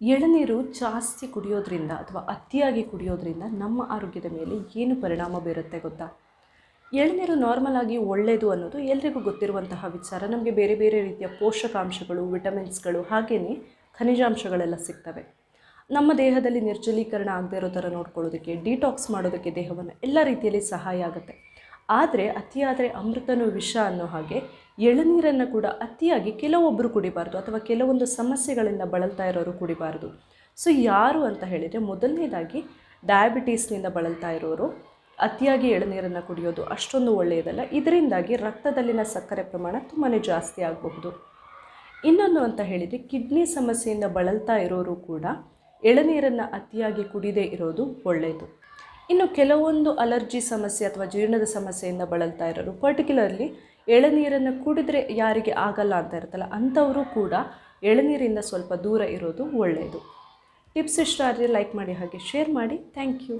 ಎಳನೀರು ಜಾಸ್ತಿ ಕುಡಿಯೋದ್ರಿಂದ ಅಥವಾ ಅತಿಯಾಗಿ ಕುಡಿಯೋದ್ರಿಂದ ನಮ್ಮ ಆರೋಗ್ಯದ ಮೇಲೆ ಏನು ಪರಿಣಾಮ ಬೀರುತ್ತೆ ಗೊತ್ತಾ? ಎಳನೀರು ನಾರ್ಮಲ್ ಆಗಿ ಒಳ್ಳೆಯದು ಅನ್ನೋದು ಎಲ್ರಿಗೂ ಗೊತ್ತಿರುವಂತಹ ವಿಚಾರ. ನಮಗೆ ಬೇರೆ ಬೇರೆ ರೀತಿಯ ಪೋಷಕಾಂಶಗಳು, ವಿಟಮಿನ್ಸ್ಗಳು ಹಾಗೆಯೇ ಖನಿಜಾಂಶಗಳೆಲ್ಲ ಸಿಗ್ತವೆ. ನಮ್ಮ ದೇಹದಲ್ಲಿ ನಿರ್ಜಲೀಕರಣ ಆಗದೆ ಇರೋ ಥರ ನೋಡ್ಕೊಳ್ಳೋದಕ್ಕೆ ಡಿಟಾಕ್ಸ್ ಮಾಡೋದಕ್ಕೆ ದೇಹವನ್ನು ಎಲ್ಲ ರೀತಿಯಲ್ಲಿ ಸಹಾಯ ಆಗುತ್ತೆ. ಆದರೆ ಅತಿಯಾದರೆ ಅಮೃತನೂ ವಿಷ ಅನ್ನೋ ಹಾಗೆ ಎಳನೀರನ್ನು ಕೂಡ ಅತಿಯಾಗಿ ಕೆಲವೊಬ್ಬರು ಕುಡಿಬಾರ್ದು ಅಥವಾ ಕೆಲವೊಂದು ಸಮಸ್ಯೆಗಳಿಂದ ಬಳಲ್ತಾ ಇರೋರು ಕುಡಿಬಾರ್ದು. ಸೊ ಯಾರು ಅಂತ ಹೇಳಿದರೆ ಮೊದಲನೇದಾಗಿ ಡಯಾಬಿಟೀಸ್ನಿಂದ ಬಳಲ್ತಾ ಇರೋರು ಅತಿಯಾಗಿ ಎಳನೀರನ್ನು ಕುಡಿಯೋದು ಅಷ್ಟೊಂದು ಒಳ್ಳೆಯದಲ್ಲ. ಇದರಿಂದಾಗಿ ರಕ್ತದಲ್ಲಿನ ಸಕ್ಕರೆ ಪ್ರಮಾಣ ತುಂಬಾ ಜಾಸ್ತಿ ಆಗಬಹುದು. ಇನ್ನೊಂದು ಅಂತ ಹೇಳಿದರೆ ಕಿಡ್ನಿ ಸಮಸ್ಯೆಯಿಂದ ಬಳಲ್ತಾ ಇರೋರು ಕೂಡ ಎಳನೀರನ್ನು ಅತಿಯಾಗಿ ಕುಡಿದೇ ಇರೋದು ಒಳ್ಳೆಯದು. ಇನ್ನು ಕೆಲವೊಂದು ಅಲರ್ಜಿ ಸಮಸ್ಯೆ ಅಥವಾ ಜೀರ್ಣದ ಸಮಸ್ಯೆಯಿಂದ ಬಳಲ್ತಾ ಇರೋರು ಪರ್ಟಿಕ್ಯುಲರ್ಲಿ ಎಳನೀರನ್ನು ಕುಡಿದ್ರೆ ಯಾರಿಗೆ ಆಗಲ್ಲ ಅಂತ ಇರುತ್ತಲ್ಲ, ಅಂಥವರು ಕೂಡ ಎಳನೀರಿಂದ ಸ್ವಲ್ಪ ದೂರ ಇರೋದು ಒಳ್ಳೆಯದು ಟಿಪ್ಸ್ ಇಷ್ಟ ಆದರೆ ಲೈಕ್ ಮಾಡಿ ಹಾಗೆ ಶೇರ್ ಮಾಡಿ. Thank you